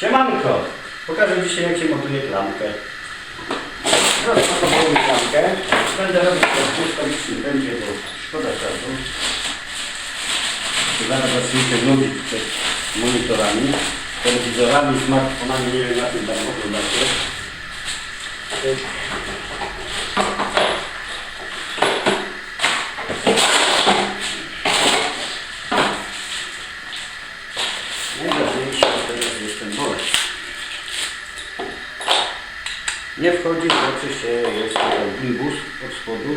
Siemanko! Pokażę dzisiaj jak się montuje klamkę. Rozpakowałem klamkę. Będę robić to błyskawicznie będzie, bo szkoda czasu. Zaraz zaczniecie nudzić przed monitorami, telewizorami, smartfonami, nie wiem na czym tam oglądacie. Najważniejsze teraz jest ten bolec. Nie wchodzi, znaczy się jest tutaj imbus od spodu,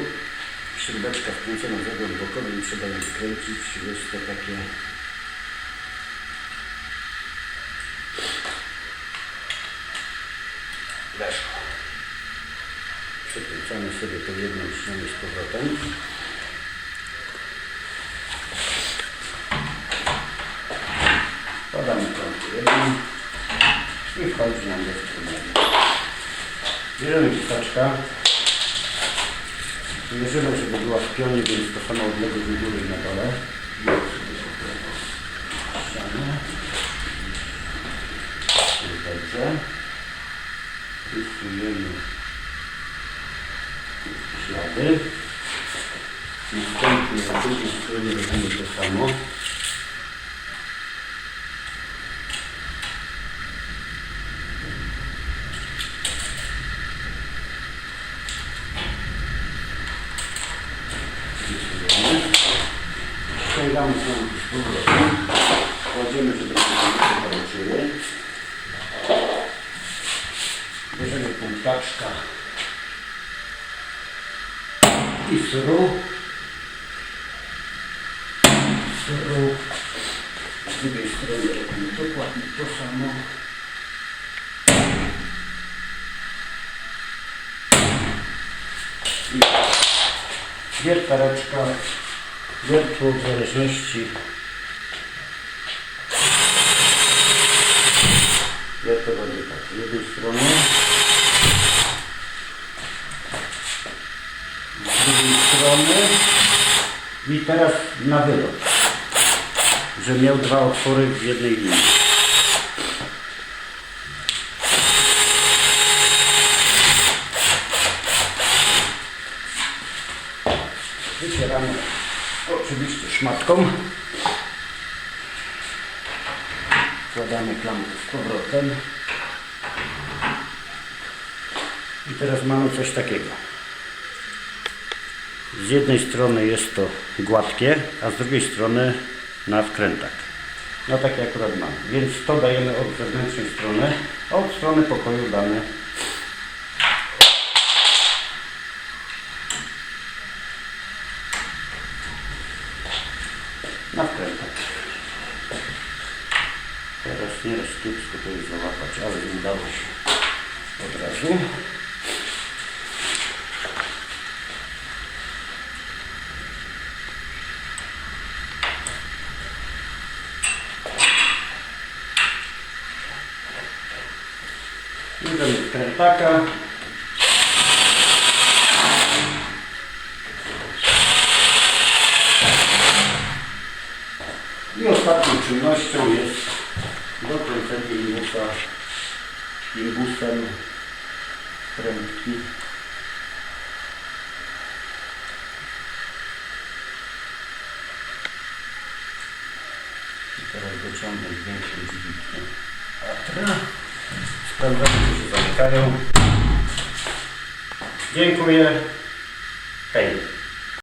śrubeczka wkręcona w zagon bokowy i trzeba ją wykręcić. Jest to takie weszło. Przykręcamy sobie tą jedną stronę z powrotem. Podamy kąty jedną i wchodzi nam do strumienia. Bierzemy pistaczka. Mierzymy, żeby była w pionie, więc to samo odległość u góry na dole. Dobrze. Rysujemy ślady. Następnie na drugiej stronie robimy to samo. Ściągamy znowu z powrotem. Kładziemy, się nie połączyły. Bierzemy pątaczka i sru. Sru. Z drugiej strony robimy dokładnie to samo. I wiertareczka, wiertło w zależności. Wiertło będzie tak, z jednej strony z drugiej strony i teraz na wylot, że miał dwa otwory w jednej linii. Wycieramy oczywiście szmatką. Wkładamy klamkę z powrotem. I teraz mamy coś takiego. Z jednej strony jest to gładkie, a z drugiej strony na wkrętach. No takie akurat mamy. Więc to dajemy od zewnętrznej strony, a od strony pokoju damy na wkrętach. Teraz nieraz kiepsko to jest załapać, ale udało się od razu. Bierzemy wkrętaka. I ostatnią czynnością jest dokręcenie imbusa imbusem prędki. I teraz dociągnę większą dźwignię atra. Sprawdzamy, czy się zamykają. Dziękuję. Hej.